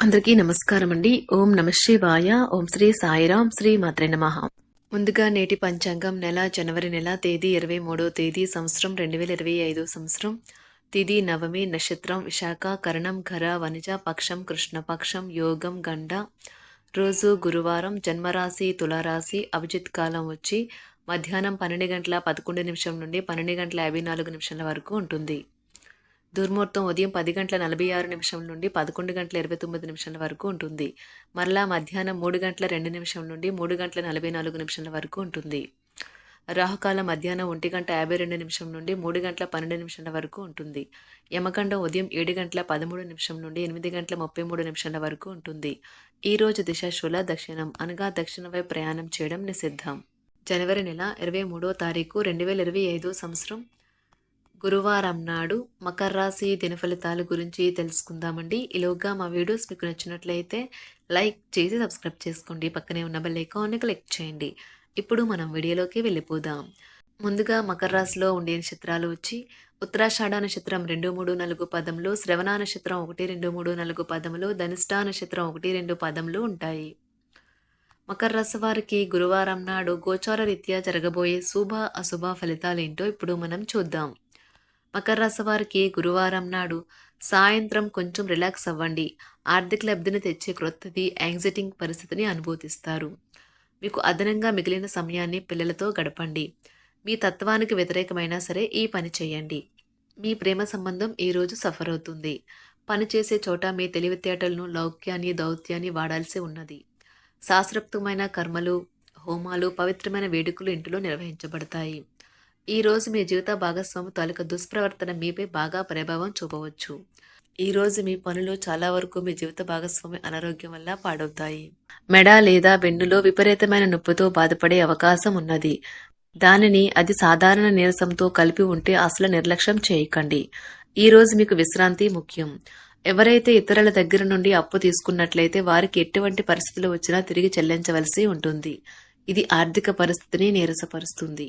అందరికీ నమస్కారం అండి ఓం నమ శివాయ. ఓం శ్రీ సాయిరాం శ్రీ మాత్రే నమః. ముందుగా నేటి పంచాంగం నెల జనవరి నెల తేదీ ఇరవై మూడో తేదీ సంవత్సరం రెండు వేల ఇరవై ఐదు సంవత్సరం. తిది నవమి నక్షత్రం విశాఖ కరణం ఘర వనిజ పక్షం కృష్ణపక్షం యోగం గండ. రోజు గురువారం జన్మరాశి తులారాశి అభిజిత్ కాలం వచ్చి మధ్యాహ్నం పన్నెండు గంటల పదకొండు నిమిషం నుండి పన్నెండు గంటల యాభై నాలుగు నిమిషాల వరకు ఉంటుంది. దుర్ముహూర్తం ఉదయం పది గంటల నలభై ఆరు నిమిషం నుండి పదకొండు గంటల ఇరవై తొమ్మిది నిమిషాల వరకు ఉంటుంది. మరలా మధ్యాహ్నం మూడు గంటల రెండు నిమిషం నుండి మూడు గంటల నలభై నాలుగు నిమిషాల వరకు ఉంటుంది. రాహుకాలం మధ్యాహ్నం ఒంటి గంట యాభై రెండు నిమిషం నుండి మూడు గంటల పన్నెండు నిమిషాల వరకు ఉంటుంది. యమకండం ఉదయం ఏడు గంటల పదమూడు నిమిషం నుండి ఎనిమిది గంటల ముప్పై మూడు నిమిషాల వరకు ఉంటుంది. ఈ రోజు దిశ శూల దక్షిణం అనగా దక్షిణ వైపు ప్రయాణం చేయడం నిషిద్ధం. జనవరి నెల ఇరవై మూడో తారీఖు రెండు వేల ఇరవై ఐదో సంవత్సరం గురువారం నాడు మకర రాశి దినఫలితాల గురించి తెలుసుకుందామండి. ఈలోగా మా వీడియోస్ మీకు నచ్చినట్లయితే లైక్ చేసి సబ్స్క్రైబ్ చేసుకోండి. పక్కనే ఉన్న బెల్ ఐకాన్ని క్లిక్ చేయండి. ఇప్పుడు మనం వీడియోలోకి వెళ్ళిపోదాం. ముందుగా మకర రాశిలో ఉండే నక్షత్రాలు వచ్చి ఉత్తరాషాఢ నక్షత్రం రెండు మూడు నాలుగు పదంలో శ్రవణ నక్షత్రం ఒకటి రెండు మూడు నాలుగు పదంలో ధనిష్ఠా నక్షత్రం ఒకటి రెండు పదములు ఉంటాయి. మకర రాశి వారికి గురువారం నాడు గోచార రీత్యా జరగబోయే శుభ అశుభ ఫలితాలేంటో ఇప్పుడు మనం చూద్దాం. మకర రాశి వారికి గురువారం నాడు సాయంత్రం కొంచెం రిలాక్స్ అవ్వండి. ఆర్థిక లబ్ధిని తెచ్చే క్రొత్తది యాంగ్జైటింగ్ పరిస్థితిని అనుభూతిస్తారు. మీకు అదనంగా మిగిలిన సమయాన్ని పిల్లలతో గడపండి. మీ తత్వానికి వ్యతిరేకమైనా సరే ఈ పని చేయండి. మీ ప్రేమ సంబంధం ఈరోజు సఫర్ అవుతుంది పని చేసే చోట మీ తెలివితేటలను లౌక్యాన్ని దౌత్యాన్ని వాడాల్సి ఉన్నది. శాస్త్రోక్తమైన కర్మలు హోమాలు పవిత్రమైన వేడుకలు ఇంటిలో నిర్వహించబడతాయి. ఈ రోజు మీ జీవిత భాగస్వామి తాలూకా దుష్ప్రవర్తన మీపై బాగా ప్రభావం చూపవచ్చు. ఈ రోజు మీ పనులు చాలా వరకు మీ జీవిత భాగస్వామి అనారోగ్యం వల్ల పాడవుతాయి. మెడ లేదా వెన్నులో విపరీతమైన నొప్పితో బాధపడే అవకాశం ఉన్నది. దానిని అది సాధారణ నీరసంతో కలిపి ఉంటే అసలు నిర్లక్ష్యం చేయకండి. ఈ రోజు మీకు విశ్రాంతి ముఖ్యం. ఎవరైతే ఇతరుల దగ్గర నుండి అప్పు తీసుకున్నట్లయితే వారికి ఎటువంటి పరిస్థితులు వచ్చినా తిరిగి చెల్లించవలసి ఉంటుంది. ఇది ఆర్థిక పరిస్థితిని నీరసపరుస్తుంది.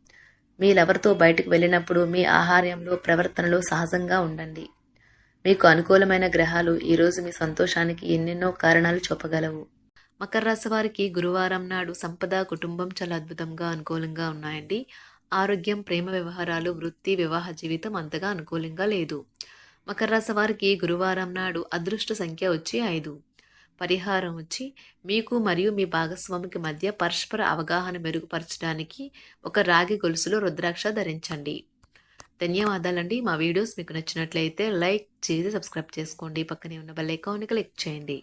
మీ లవర్తో బయటకు వెళ్ళినప్పుడు మీ ఆహార్యంలో ప్రవర్తనలో సహజంగా ఉండండి. మీకు అనుకూలమైన గ్రహాలు ఈరోజు మీ సంతోషానికి ఎన్నెన్నో కారణాలు చూపగలవు. మకర రాశి వారికి గురువారం నాడు సంపద కుటుంబం చాలా అద్భుతంగా అనుకూలంగా ఉన్నాయండి. ఆరోగ్యం ప్రేమ వ్యవహారాలు వృత్తి వివాహ జీవితం అంతగా అనుకూలంగా లేదు. మకర రాశి వారికి గురువారం నాడు అదృష్ట సంఖ్య వచ్చి ఐదు. పరిహారం వచ్చి మీకు మరియు మీ భాగస్వామికి మధ్య పరస్పర అవగాహన మెరుగుపరచడానికి ఒక రాగి గొలుసులో రుద్రాక్ష ధరించండి. ధన్యవాదాలండి. మా వీడియోస్ మీకు నచ్చినట్లయితే లైక్ చేసి సబ్స్క్రైబ్ చేసుకోండి. పక్కనే ఉన్న బెల్ ఐకాన్ని క్లిక్ చేయండి.